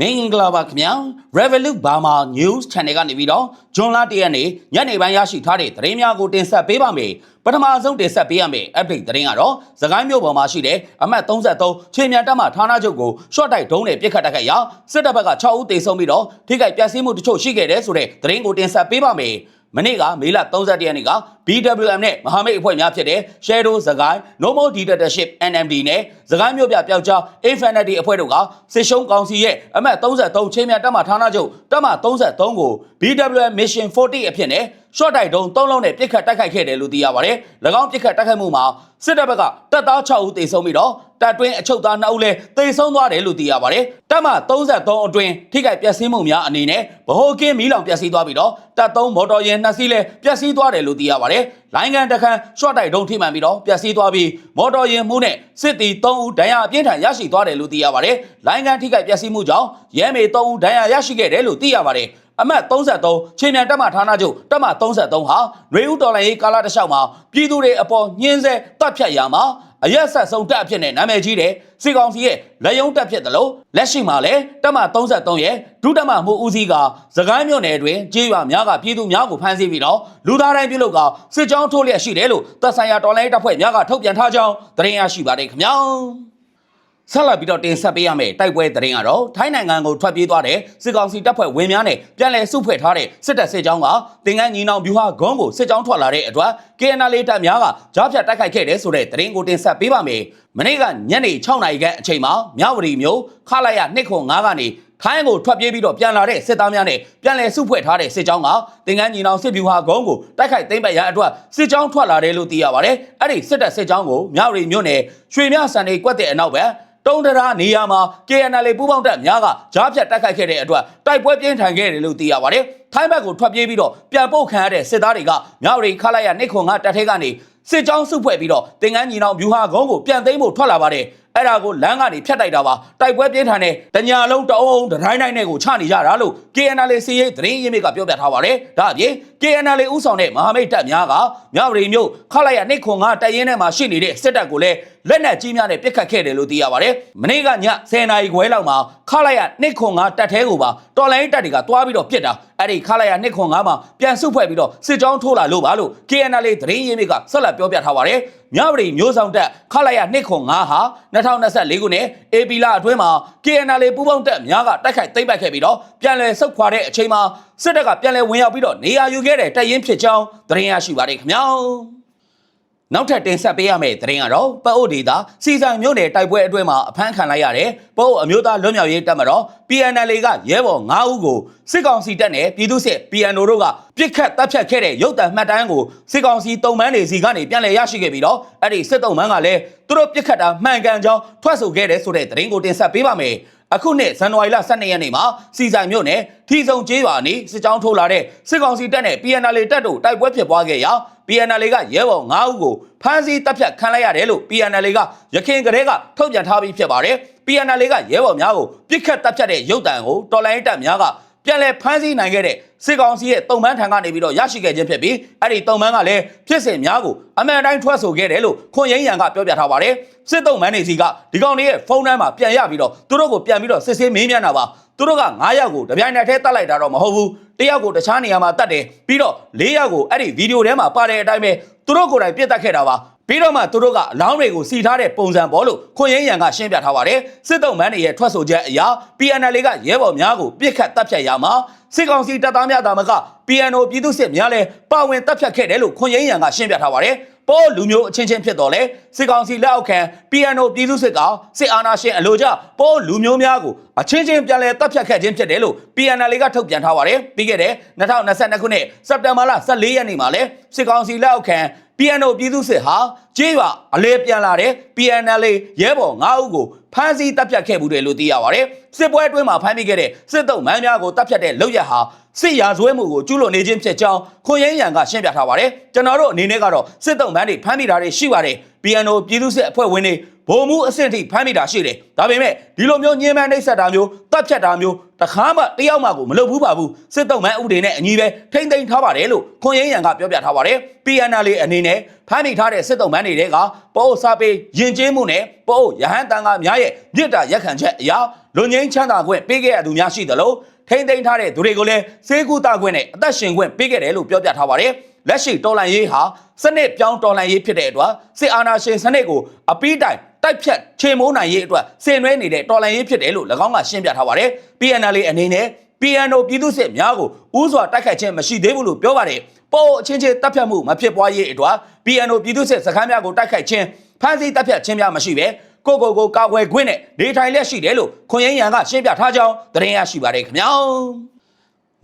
မင်္ဂလာပါခင်ဗျာ Revolut Burma News Channel ကနေပြီးတော့ဂျွန်လာတရက်နေ့ညနေပိုင်းရရှိထားတဲ့သတင်းများကိုတင်ဆက်ပေးပါမယ်ပထမဆုံးတင်ဆက်ပေးရမယ့် update သတင်းကတော့သခိုင်းမြို့ပေါ်မှာရှိတဲ့အမှတ်33ချင်းမြန်တက်မှဌာနချုပ်ကို short တိုက်ဒုံးနဲ့ပြစ်ခတ်တိုက်ခိုက်ရာစစ်တပ်ဘက်က6ဦးသေဆုံးပြီးတော့ထိခိုက်ပျက်စီးမှုတချို့ရှိခဲ့တယ်ဆိုတဲ့သတင်းကိုတင်ဆက်ပေးပါမယ် မနေ့ကမေလ31ရက်နေ့က BWM နဲ့မဟာမိတ်အဖွဲ့များဖြစ်တဲ့ Shadow စကိုင်း Normal Dictatorship NMD နဲ့စကိုင်းမြို့ပြပျောက်ကြား Infinity အဖွဲ့တို့ကစစ်ရှုံးကောင်စီရဲ့အမှတ်33ချင်းမြတ်တပ်မဌာနချုပ်တပ်မ33ကို BWM Mission 40အဖြစ်နဲ့ short တိုက်တုံး3လုံးနဲ့ပြစ်ခတ်တိုက်ခိုက်ခဲ့တယ်လို့သိရပါတယ်။၎င်းပြစ်ခတ်တိုက်ခိုက်မှုမှာစစ်တပ်ဘက်ကတပ်သား6ဦးသေဆုံးပြီးတော့တပ်တွင်းအချုပ်သား2ဦးလည်းသေဆုံးသွားတယ်လို့သိရပါတယ်။တပ်မ33အတွင်းထိခိုက်ပျက်စီးမှုများအနေနဲ့ဗဟိုကင်းမီးလောင်ပျက်စီးသွားပြီးတော့တပ်3မော်တော်ယာဉ်2စီးလည်းပျက်စီးသွားတယ်လို့သိရပါတယ်။လိုင်းကန်တခန်း short တိုက်တုံးထိမှန်ပြီးတော့ပျက်စီးသွားပြီးမော်တော်ယာဉ်မှုနဲ့စစ်တီ3ဦးဒဏ်ရာအပြင်းထန်ရရှိသွားတယ်လို့သိရပါတယ်။လိုင်းကန်ထိခိုက်ပျက်စီးမှုကြောင့်ရဲမေ3ဦးဒဏ်ရာရရှိခဲ့တယ်လို့သိရပါတယ်။ အမှတ်33ချင်းမြန်တက်မဌာနချုပ်တက်မ33ဟာရေဦးတော်လိုင်းရေးကာလတစ်လျှောက်မှာပြည်သူတွေအပေါ်ညှင်းဆဲတပ်ဖြတ်ရာမှာအရက်ဆက်ဆုံးတပ်အဖြစ်နဲ့နာမည်ကြီးတဲ့စီကောင်စီရဲ့လက်ယုံတပ်ဖြစ်တယ်လို့လက်ရှိမှာလည်းတက်မ33ရဲ့ဒုတက်မမှုဦးစီးကသခိုင်းမြို့နယ်အတွင်းကြေးရွာများကပြည်သူများကိုဖမ်းဆီးပြီးတော့လူသားတိုင်းပြုလုပ်ကစစ်ကြောင်းထိုးလျက်ရှိတယ်လို့တပ်ဆိုင်ရာတော်လိုင်းတပ်ဖွဲ့များကထုတ်ပြန်ထားကြောင်းသတင်းရရှိပါတယ်ခင်ဗျာ ဆက်လက်ပြီးတော့တင်ဆက်ပေးရမယ့်တိုက်ပွဲသတင်းကတော့ထိုင်းနိုင်ငံကိုထွက်ပြေးသွားတဲ့စစ်ကောင်စီတပ်ဖွဲ့ဝင်များနဲ့ပြန်လည်စုဖွဲ့ထားတဲ့စစ်တပ်စစ်ကြောင်းကတင်ကန်းညီနောင်ဗျူဟာဂုံးကိုစစ်ကြောင်းထွက်လာတဲ့အတွက် KNL တပ်များကကြားဖြတ်တိုက်ခိုက်ခဲ့တဲ့ဆိုတဲ့သတင်းကိုတင်ဆက်ပေးပါမယ်။မနေ့ကညနေ6နာရီခန့်အချိန်မှာမြဝတီမြို့ခလာရ205ကနေထိုင်းကိုထွက်ပြေးပြီးတော့ပြန်လာတဲ့စစ်သားများနဲ့ပြန်လည်စုဖွဲ့ထားတဲ့စစ်ကြောင်းကတင်ကန်းညီနောင်စစ်ဗျူဟာဂုံးကိုတိုက်ခိုက်သိမ်းပိုက်ရန်အတွက်စစ်ကြောင်းထွက်လာတယ်လို့သိရပါတယ်။အဲ့ဒီစစ်တပ်စစ်ကြောင်းကိုမြဝတီမြို့နယ်ရွှေမြစံနေကွက်တဲ့အနောက်ဘက် တုံးတရာနေရာမှာ KNL ပူးပေါင်းတပ်များကကြားဖြတ်တိုက်ခိုက်ခဲ့တဲ့အတွက်တိုက်ပွဲပြင်းထန်ခဲ့တယ်လို့သိရပါတယ်။ထိုင်းဘက်ကိုထွက်ပြေးပြီးတော့ပြန်ပို့ခံရတဲ့စစ်သားတွေကမြောက်ရီခလိုက်ရနေခွန်ကတပ်ထဲကနေစစ်ကြောင်းစုဖွဲ့ပြီးတော့တင်ကန်းညီနောင်ဗျူဟာကုန်းကိုပြန်သိမ်းဖို့ထွက်လာပါတယ်။ အဲ့ဒါကိုလမ်းကနေဖြတ်တိုက်တာပါတိုက်ပွဲပြင်းထန်တဲ့တညာလုံးတအုံးတတိုင်းတိုင်းနဲ့ကိုချနေကြတာလို့ KNL စီရေးသတင်းရင်းမြစ်ကပြောပြထားပါတယ်။ဒါအပြင် KNL ဥဆောင်တဲ့မဟာမိတ်တပ်များကမြောက်ရီမြို့ခလိုက်ရနေခွန်ကတပ်ရင်းထဲမှာရှိနေတဲ့စစ်တပ်ကိုလည်းလက်နက်ကြီးများနဲ့ပစ်ခတ်ခဲ့တယ်လို့သိရပါတယ်။မနေ့ကည10နာရီခွဲလောက်မှာခလိုက်ရနှစ်ခွန်5တပ်သေးကိုပါတော်လိုင်းတပ်တွေကတွားပြီးတော့ပြစ်တာအဲ့ဒီခလိုက်ရနှစ်ခွန်5မှာပြန်စုဖွဲ့ပြီးတော့စစ်ကြောင်းထိုးလာလို့ပါလို့ KNL သတင်းရင်းမြစ်ကဆက်လက်ပြောပြထားပါတယ်။ မြဝတီမျိုးဆောင်တပ်ခလိုက်ရနှစ်ခွန်5ဟာ2024ခုနှစ် AP လအတွင်းမှာ KNL ပူးပေါင်းတပ်များကတိုက်ခိုက်သိမ်းပိုက်ခဲ့ပြီးတော့ပြန်လည်ဆုတ်ခွာတဲ့အချိန်မှာစစ်တပ်ကပြန်လည်ဝင်ရောက်ပြီးတော့နေရာယူခဲ့တဲ့တပ်ရင်းဖြစ်ကြောင်းသတင်းရရှိပါတယ်ခင်ဗျာ။ နောက်ထပ်တင်ဆက်ပေးရမယ့်သတင်းကတော့ပအိုဒေတာစီဆိုင်မြို့နယ်တိုက်ပွဲအတွင်းမှာအဖမ်းခံလိုက်ရတဲ့ပအိုအမျိုးသားလွတ်မြောက်ရေးတပ်မတော် PNL ကရဲဘော်9ဦးကိုစစ်ကောင်စီတပ်နဲ့ပြည်သူ့စစ် PNO တို့ကပြစ်ခတ်တပ်ဖြတ်ခဲ့တဲ့ရုပ်တံမှတ်တမ်းကိုစစ်ကောင်စီတုံ့ပန်းတွေစီကနေပြန်လည်ရရှိခဲ့ပြီးတော့အဲ့ဒီစစ်တုံ့ပန်းကလည်းသူတို့ပြစ်ခတ်တာမှန်ကန်ကြောင်းထွက်ဆိုခဲ့တဲ့ဆိုတဲ့သတင်းကိုတင်ဆက်ပေးပါမယ် အခုနှစ်ဇန်နဝါရီလ12ရက်နေ့မှာစီဆိုင်မြို့နယ်ထီဆုံကျေးရွာနေစစ်ကြောင်းထိုးလာတဲ့စစ်ကောင်စီတပ်နဲ့ PNL တပ်တို့တိုက်ပွဲဖြစ်ပွားခဲ့ရာ PNL ကရဲဘော်9ဦးကိုဖမ်းဆီးတပ်ဖြတ်ခံလိုက်ရတယ်လို့ PNL ကရခိုင်ကလေးကထုတ်ပြန်ထားပြီးဖြစ်ပါတယ်။ PNL ကရဲဘော်များကိုပြစ်ခတ်တပ်ဖြတ်တဲ့ရုပ်တံကိုတော်လိုင်းတပ်များကပြန်လည်ဖမ်းဆီးနိုင်ခဲ့တဲ့ စစ်ကောင်စီရဲ့တုံမန်းထံကနေပြီးတော့ရရှိခဲ့ခြင်းဖြစ်ပြီးအဲ့ဒီတုံမန်းကလည်းဖြစ်စဉ်များကိုအမှန်တိုင်းထွက်ဆိုခဲ့တယ်လို့ခွန်ရင်းရန်ကပြောပြထားပါတယ်စစ်တုံမန်းတွေစီကဒီကောင်တွေရဲ့ဖုန်းထဲမှာပြန်ရပြီးတော့သူတို့ကိုပြန်ပြီးတော့စစ်ဆေးမေးမြန်းတာပါသူတို့က9ယောက်ကိုတပြိုင်နက်တည်းတတ်လိုက်တာတော့မဟုတ်ဘူးတယောက်ကိုတခြားနေရာမှာတတ်တယ်ပြီးတော့၄ယောက်ကိုအဲ့ဒီဗီဒီယိုထဲမှာပါတဲ့အတိုင်းပဲသူတို့ကိုယ်တိုင်ပြစ်တက်ခဲ့တာပါ ပြီးတော့မှသူတို့ကအလောင်းတွေကိုစီထားတဲ့ပုံစံပေါ်လို့ခွန်ရင်းရန်ကရှင်းပြထားပါတယ်စစ်တုံးမန်းတွေရဲ့ထွက်ဆိုချက်အရ PNL ကရဲဘော်များကိုပြစ်ခတ်တပ်ဖြတ်ရမှာစစ်ကောင်စီတပ်သားများသာမက PNO ပြည်သူစစ်များလည်းပါဝင်တပ်ဖြတ်ခဲ့တယ်လို့ခွန်ရင်းရန်ကရှင်းပြထားပါတယ် ပေါ်လူမျိုးအချင်းချင်းဖြစ်တော်လဲစစ်ကောင်စီလက်အောက်ခံ PNO ပြည်သူစစ်ကစစ်အာဏာရှင်အလို့ကြပေါ်လူမျိုးများကိုအချင်းချင်းပြန်လည်တပ်ဖြတ်ခဲ့ခြင်းဖြစ်တယ်လို့ PNL ကထုတ်ပြန်ထားပါတယ်ပြီးခဲ့တဲ့2022ခုနှစ်စက်တင်ဘာလ14ရက်နေ့မှာလဲစစ်ကောင်စီလက်အောက်ခံ PNO ပြည်သူစစ်ဟာကြေးရွာအလဲပြန်လာတဲ့ PNL ရဲဘော်9ဦးကို ဖမ်းဆီးတပ်ဖြတ်ခဲ့မှုတယ်လို့သိရပါတယ်စစ်ပွဲအတွင်းမှာဖမ်းမိခဲ့တဲ့စစ်တုံးမန်းများကိုတပ်ဖြတ်တဲ့လုပ်ရက်ဟာစစ်ရာဇဝဲမှုကိုကျူးလွန်နေခြင်းဖြစ်ကြောင်းခွန်ရင်းရန်ကရှင်းပြထားပါတယ်ကျွန်တော်တို့အနေနဲ့ကတော့စစ်တုံးမန်းတွေဖမ်းမိတာတွေရှိပါတယ် PNO ပြည်သူစစ်အဖွဲ့ဝင်တွေဗိုလ်မှူးအဆင့်ထိဖမ်းမိတာရှိတယ်ဒါပေမဲ့ဒီလိုမျိုးညှင်းပန်းနှိပ်စက်တာမျိုးတပ်ဖြတ်တာမျိုးတခါမှတယောက်မှကိုမလုပ်ဘူးပါဘူးစစ်တုံးမန်းဥပဒေနဲ့အညီပဲထိမ့်သိမ်းထားပါတယ်လို့ခွန်ရင်းရန်ကပြောပြထားပါတယ် PNL အနေနဲ့ဖမ်းမိထားတဲ့စစ်တုံးမန်းတွေကပို့စာပေယဉ်ကျေးမှုနဲ့ပို့ရဟန်းတန်ကများရဲ့မြစ်တာရက်ခံချက်အရာလူငင်းချမ်းသာခွင့်ပေးခဲ့ရသူများရှိသလိုထိမ့်သိမ်းထားတဲ့သူတွေကိုလည်းစေကူတာခွင့်နဲ့အသက်ရှင်ခွင့်ပေးခဲ့တယ်လို့ပြောပြထားပါတယ် လက်ရှိတော်လန်ရေးဟာစနစ်ပြောင်းတော်လန်ရေးဖြစ်တဲ့အတွက်စစ်အာဏာရှင်စနစ်ကိုအပိတိုင်တိုက်ဖြတ်ချေမိုးနိုင်ရေးအတွက်ဆင်နွှဲနေတဲ့တော်လန်ရေးဖြစ်တယ်လို့၎င်းကရှင်းပြထားပါတယ် PNL အနေနဲ့ PNO ပြည်သူစစ်များကိုဥစွာတိုက်ခိုက်ခြင်းမရှိသေးဘူးလို့ပြောပါတယ်ပို့အချင်းချင်းတပ်ဖြတ်မှုမဖြစ်ပွားရေးအတွက် PNO ပြည်သူစစ်စခန်းများကိုတိုက်ခိုက်ခြင်းဖမ်းဆီးတပ်ဖြတ်ခြင်းများမရှိပဲကိုကိုကိုကာကွယ်ခွင့်နဲ့နေထိုင်လက်ရှိတယ်လို့ခွန်ရင်းရန်ကရှင်းပြထားကြောင်းသတင်းရရှိပါတယ်ခင်ဗျာ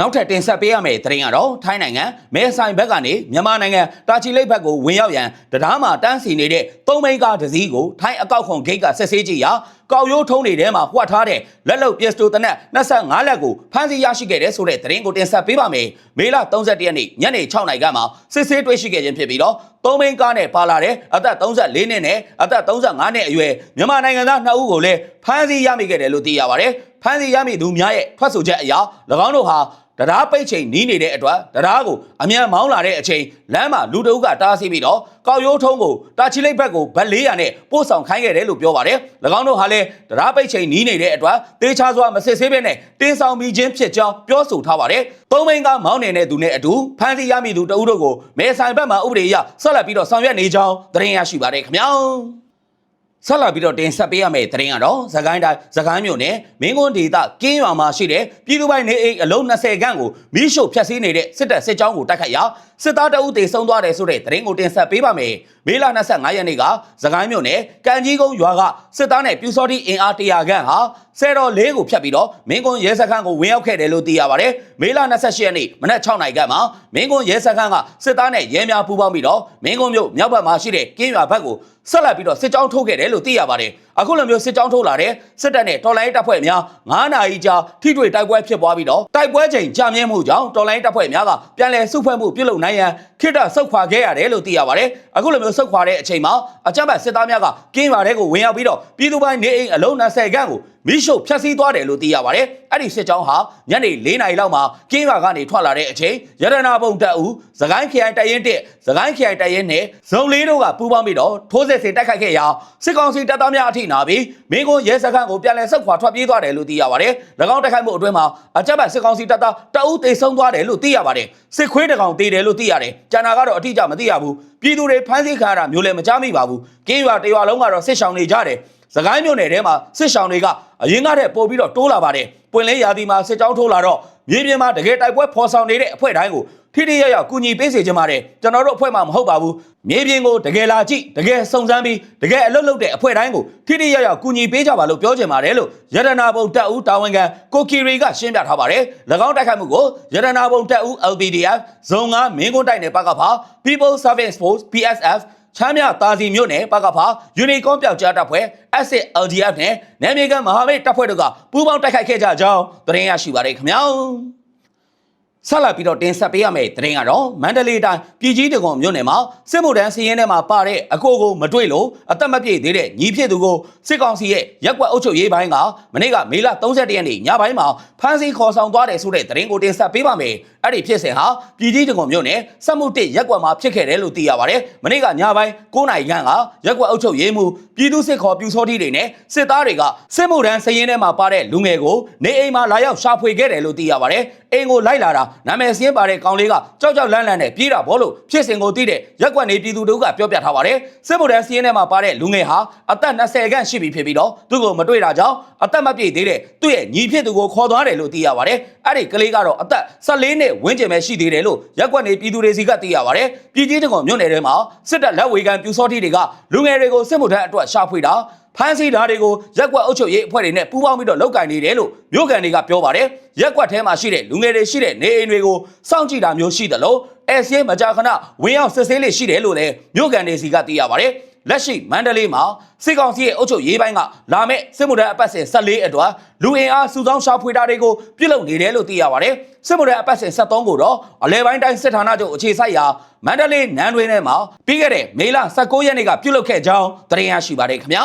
နောက်ထပ်တင်ဆက်ပေးရမယ့်သတင်းကတော့ထိုင်းနိုင်ငံမဲဆိုင်ဘက်ကနေမြန်မာနိုင်ငံတာချီလိတ်ဘက်ကိုဝင်ရောက်ရန်တရားမှာတန်းစီနေတဲ့သုံးမိန်းကားတစ်စီးကိုထိုင်းအကောက်ခွန်ဂိတ်ကဆက်ဆေးကြည့်ရာကောက်ရိုးထုံးတွေထဲမှာဖွက်ထားတဲ့လက်လုံပစ္စတိုတနက်25လက်ကိုဖမ်းဆီးရရှိခဲ့တဲ့ဆိုတဲ့သတင်းကိုတင်ဆက်ပေးပါမယ်။မေလ31ရက်နေ့ညနေ6နာရီကမှစစ်ဆေးတွေ့ရှိခဲ့ခြင်းဖြစ်ပြီးတော့သုံးမိန်းကားနဲ့ပါလာတဲ့အသက်34နှစ်နဲ့အသက်35နှစ်အရွယ်မြန်မာနိုင်ငံသား2ဦးကိုလည်းဖမ်းဆီးရမိခဲ့တယ်လို့သိရပါတယ်။ဖမ်းဆီးရမိသူများရဲ့ထွက်ဆိုချက်အရ၎င်းတို့ဟာ တရားပိတ်ချိန်နီးနေတဲ့အတွက်တရားကိုအမြန်မောင်းလာတဲ့အချိန်လမ်းမှာလူတအုပ်ကတားဆီးပြီးတော့ကောက်ရိုးထုံးကိုတာချီလိတ်ဘက်ကိုဗတ်400နဲ့ပို့ဆောင်ခိုင်းခဲ့တယ်လို့ပြောပါတယ်။၎င်းတို့ဟာလည်းတရားပိတ်ချိန်နီးနေတဲ့အတွက်တေချာစွာမစစ်ဆေးဘဲနဲ့တင်းဆောင်မိခြင်းဖြစ်ကြောင်းပြောဆိုထားပါတယ်။သုံးမိန်းကမောင်းနေတဲ့သူနဲ့အတူဖမ်းဆီးရမိသူတအုပ်တို့ကိုမဲဆိုင်ဘက်မှဥပဒေအရဆက်လက်ပြီးတော့ဆောင်ရွက်နေကြောင်းသတင်းရရှိပါတယ်ခင်ဗျာ။ ဆက်လာပြီးတော့တင်ဆက်ပေးရမယ့်သတင်းကတော့သခိုင်းတိုင်းသခိုင်းမြို့နယ်မင်းကွန်းဒေသကင်းရွာမှာရှိတဲ့ပြည်သူပိုင်နေအိမ်အလုံး20ခန့်ကိုမိရှို့ဖျက်ဆီးနေတဲ့စစ်တပ်စစ်ကြောင်းကိုတိုက်ခိုက်ရာစစ်သားတအုပ်တေဆုံးသွားတယ်ဆိုတဲ့သတင်းကိုတင်ဆက်ပေးပါမယ်။ မေလ25ရက်နေ့ကသခိုင်းမြို့နယ်ကံကြီးကုန်းရွာကစစ်သားနဲ့ပြူစောတိအင်အား100ခန့်ဟာဆယ်တော်လေးကိုဖျက်ပြီးတော့မင်းကွန်းရဲစခန်းကိုဝင်ရောက်ခဲ့တယ်လို့သိရပါတယ်။မေလ28ရက်နေ့မနက်6နာရီခန့်မှာမင်းကွန်းရဲစခန်းကစစ်သားနဲ့ရဲများပူးပေါင်းပြီးတော့မင်းကွန်းမြို့မြောက်ဘက်မှာရှိတဲ့ကင်းရွာဘက်ကိုဆက်လက်ပြီးတော့စစ်ကြောင်းထိုးခဲ့တယ်လို့သိရပါတယ်။ အခုလိုမျိုးစစ်ကြောင်းထိုးလာတဲ့စစ်တပ်နဲ့တော်လိုင်းတပ်ဖွဲ့များ9နာရီကြာထိတွေ့တိုက်ပွဲဖြစ်ပွားပြီးတော့တိုက်ပွဲချိန်ကြာမြင့်မှုကြောင့်တော်လိုင်းတပ်ဖွဲ့များကပြန်လည်စုဖွဲ့မှုပြုလုပ်နိုင်ရန်ခိတ္တဆုတ်ခွာခဲ့ရတယ်လို့သိရပါတယ်။အခုလိုမျိုးဆုတ်ခွာတဲ့အချိန်မှာအကြမ်းဖက်စစ်သားများကကင်းရွာထဲကိုဝင်ရောက်ပြီးတော့ပြည်သူပိုင်းနေအိမ်အလုံး20ခန့်ကို မိရှုဖျက်ဆီးသွားတယ်လို့သိရပါတယ်။အဲ့ဒီစစ်ကြောင်းဟာညနေ4နာရီလောက်မှာကင်းရွာကနေထွက်လာတဲ့အချိန်ရတနာပုံတပ်ဦးသခိုင်းခရိုင်တရင်1သခိုင်းခရိုင်တရင်နဲ့ဇုံလေးတို့ကပူးပေါင်းပြီးတော့ထိုးစစ်ဆင်တိုက်ခိုက်ခဲ့ရာစစ်ကောင်စီတပ်သားများအထိနာပြီးမင်းကွန်းရဲစခန်းကိုပြန်လည်ဆက်ခွာထွက်ပြေးသွားတယ်လို့သိရပါတယ်။၎င်းတိုက်ခိုက်မှုအတွင်းမှာအကြမ်းဖက်စစ်ကောင်စီတပ်သားတအုပ်သေဆုံးသွားတယ်လို့သိရပါတယ်။စစ်ခွေးတကောင်သေတယ်လို့သိရတယ်။ကျန်တာကတော့အထိအကျမသိရဘူး။ပြည်သူတွေဖမ်းဆီးခံရတာမျိုးလည်းမကြားမိပါဘူး။ကင်းရွာတရွာလုံးကတော့စစ်ဆောင်နေကြတယ်။စကိုင်းမြို့နယ်ထဲမှာစစ်ဆောင်တွေက အရင်ကတည်းကပို့ပြီးတော့တိုးလာပါတယ်။ပွင့်လင်းရာသီမှာစစ်ကြောင်းထိုးလာတော့မြေပြင်မှာတကယ်တိုက်ပွဲဖော်ဆောင်နေတဲ့အဖွဲ့တိုင်းကိုထိထိရရကူညီပေးစေချင်ပါတယ်ကျွန်တော်တို့အဖွဲ့မှမဟုတ်ပါဘူးမြေပြင်ကိုတကယ်လာကြည့်တကယ်စုံစမ်းပြီးတကယ်အလုပ်လုပ်တဲ့အဖွဲ့တိုင်းကိုထိထိရရကူညီပေးကြပါလို့ပြောချင်ပါတယ်လို့ရတနာဘုံတပ်ဦးတာဝန်ခံကိုကီရီကရှင်းပြထားပါတယ်၎င်းတိုက်ခိုက်မှုကိုရတနာဘုံတပ်ဦး LPDF ဇုံ9မင်းကွန်းတိုက်နယ်ပကဖာ People Service Force PSF ချမ်းမြတာစီမြို့နယ်ပကဖာယူနီကွန်ပျောက်ကြားတပ်ဖွဲ့ Asset LDF နဲ့နယ်မြေကန်မဟာမိတ်တပ်ဖွဲ့တို့ကပူးပေါင်းတိုက်ခိုက်ခဲ့ကြကြောင်းသတင်းရရှိပါတယ်ခင်ဗျာ ဆက်လက်ပြီးတော့တင်ဆက်ပေးရမယ့်သတင်းကတော့မန္တလေးတိုင်းပြည်ကြီးတကုံမြို့နယ်မှာစစ်မှုထမ်းစီရင်ထဲမှာပါတဲ့အကိုကိုမတွေ့လို့အသက်မပြည့်သေးတဲ့ညီဖြစ်သူကိုစစ်ကောင်စီရဲ့ရက်ကွက်အုပ်ချုပ်ရေးပိုင်းကမနေ့ကမေလ31ရက်နေ့ညပိုင်းမှာဖမ်းဆီးခေါ်ဆောင်သွားတယ်ဆိုတဲ့သတင်းကိုတင်ဆက်ပေးပါမယ်။အဲ့ဒီဖြစ်စဉ်ဟာပြည်ကြီးတကုံမြို့နယ်စက်မှုတစ်ရက်ကွက်မှာဖြစ်ခဲ့တယ်လို့သိရပါတယ်။မနေ့ကညပိုင်း9နာရီခန့်ကရက်ကွက်အုပ်ချုပ်ရေးမှူးပြည်သူစစ်ခေါ်ပြူစောတိတွေနဲ့စစ်သားတွေကစစ်မှုထမ်းစီရင်ထဲမှာပါတဲ့လူငယ်ကိုနေအိမ်မှာလာရောက်ရှာဖွေခဲ့တယ်လို့သိရပါတယ်။အိမ်ကိုလိုက်လာတာနာမည်စင်းပါတဲ့ကောင်လေးကကြောက်ကြောက်လန့်လန့်နဲ့ပြေးတာဘောလို့ဖြစ်စဉ်ကိုသိတဲ့ရက်ကွက်နေပြည်သူတို့ကပြောပြထားပါတယ်စစ်မှုထမ်းစီးရင်ထဲမှာပါတဲ့လူငယ်ဟာအသက်20ခန့်ရှိပြီဖြစ်ပြီးတော့သူ့ကိုမတွေ့တာကြောင့်အသက်မပြည့်သေးတဲ့သူ့ရဲ့ညီဖြစ်သူကိုခေါ်သွားတယ်လို့သိရပါတယ်အဲ့ဒီကလေးကတော့အသက်14နှစ်ဝန်းကျင်ပဲရှိသေးတယ်လို့ရက်ကွက်နေပြည်သူတွေစီကသိရပါတယ်ပြည်ကြီးတကုံမြို့နယ်ထဲမှာစစ်တပ်လက်ဝေခံပြူစောတိတွေကလူငယ်တွေကိုစစ်မှုထမ်းအတွက်ရှာဖွေတာ ဖမ်းဆီးဓာတ်တွေကိုရက်ကွက်အုပ်ချုပ်ရေးအဖွဲ့တွေနဲ့ပူးပေါင်းပြီးတော့လောက်ကင်နေတယ်လို့မြို့ကန်တွေကပြောပါတယ်ရက်ကွက်ထဲမှာရှိတဲ့လူငယ်တွေရှိတဲ့နေအိမ်တွေကိုစောင့်ကြည့်တာမျိုးရှိတယ်လို့အဲဆီမကြာခဏဝင်ရောက်စစ်ဆေးလေးရှိတယ်လို့လည်းမြို့ကန်တွေစီကသိရပါတယ် လက်ရှိမန္တလေးမှာစစ်ကောင်စီရဲ့အုပ်ချုပ်ရေးပိုင်းကလာမဲ့စစ်မှုထမ်းအပတ်စဉ်14အတွက်လူအင်အားစုဆောင်းရှာဖွေတာတွေကိုပြုလုပ်နေတယ်လို့သိရပါတယ်စစ်မှုထမ်းအပတ်စဉ်73ကိုတော့အလဲပိုင်းတိုင်းစစ်ဌာနချုပ်အခြေစိုက်ရာမန္တလေးနန်းတွင်ထဲမှာပြီးခဲ့တဲ့မေလ19ရက်နေ့ကပြုလုပ်ခဲ့ကြောင်းသတင်းရရှိပါတယ်ခင်ဗျာ